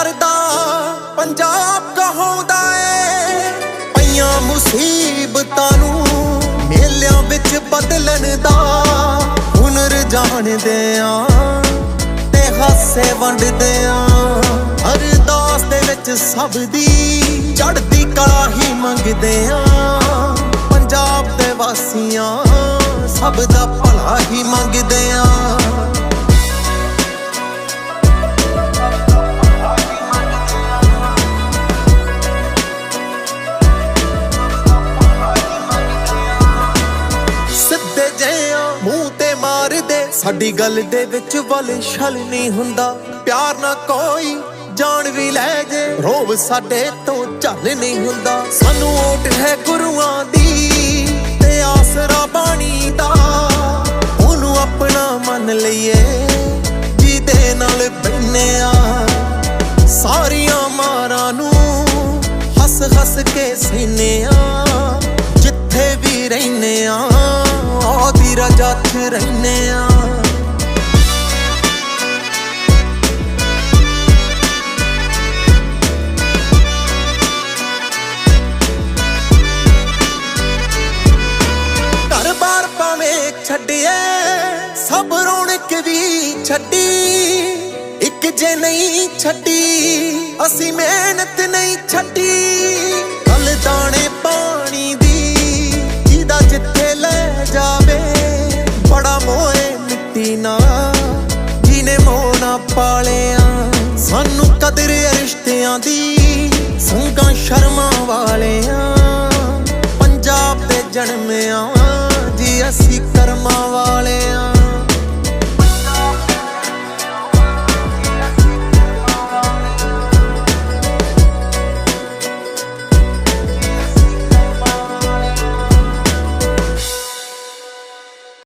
ਕਰਦਾ, ਪੰਜਾਬ ਕਹਾਉਂਦਾ ਏ। ਪਈਆਂ ਮੁਸੀਬਤਾਂ ਨੂੰ ਮੇਲਿਆਂ ਵਿੱਚ ਬਦਲਣ ਦਾ ਹੁਨਰ ਜਾਣਦੇ ਆ ਤੇ ਹਾਸੇ ਵੰਡਦੇ ਆ। ਅਰਦਾਸ ਦੇ ਵਿੱਚ ਸਭ ਦੀ ਚੜ੍ਹਦੀ ਕਲਾ ਹੀ ਮੰਗਦੇ ਆ। ਪੰਜਾਬ ਦੇ ਵਾਸੀਆਂ ਸਭ ਦਾ ਭਲਾ ਹੀ ਮੰਗਦੇ ਆ। ਸਾਡੀ ਗੱਲ ਦੇ ਵਿੱਚ ਵਲ ਛਲ ਨਹੀਂ ਹੁੰਦਾ। ਪਿਆਰ ਨਾ ਕੋਈ ਜਾਣ ਵੀ ਲੈ ਜੇ, ਰੋਬ ਸਾਡੇ ਤੋਂ ਝੱਲ ਨਹੀਂ ਹੁੰਦਾ। ਸਾਨੂੰ ਓਟ ਹੈ ਗੁਰੂਆਂ ਦੀ ਤੇ ਆਸਰਾ ਬਾਣੀ ਦਾ। ਉਹਨੂੰ ਆਪਣਾ ਮੰਨ ਲਈਏ, ਜਿਹਦੇ ਨਾਲ ਬੰਨੇ ਆ। ਸਾਰੀਆਂ ਮਾਰਾਂ ਨੂੰ ਹੱਸ ਹੱਸ ਕੇ ਸੀਨੇ ਆ। ਜਿੱਥੇ ਵੀ ਰਹਿੰਨੇ ਆ ਉਹਦੀ ਰਜਾ 'ਚ ਰਹਿੰਨੇ ਆ। ਭਾਵੇਂ ਸਭ ਰੌਣਕ ਵੀ ਛੱਡੀ। ਇੱਕ ਜੇ ਨਹੀਂ ਛੱਡੀ, ਅਸੀਂ ਮਿਹਨਤ ਨਹੀਂ ਛੱਡੀ। ਕੱਲ ਦਾਣੇ ਪਾਣੀ ਦੀ, ਜਿਹਦਾ ਜਿੱਥੇ ਲੈ ਜਾਵੇ, ਬੜਾ ਮੋਏ ਮਿੱਟੀ ਨਾ ਜਿਹਨੇ ਮੋਹ ਨਾ ਪਾਲਿਆ, ਸਾਨੂੰ ਕਦਰ ਰਿਸ਼ਤਿਆਂ ਦੀ ਸੰਗਾਂ ਸ਼ਰਮਾਂ ਵਾਲਿਆਂ ਅਸੀਂ ਕਰਮਾਂ ਵਾਲਿਆਂ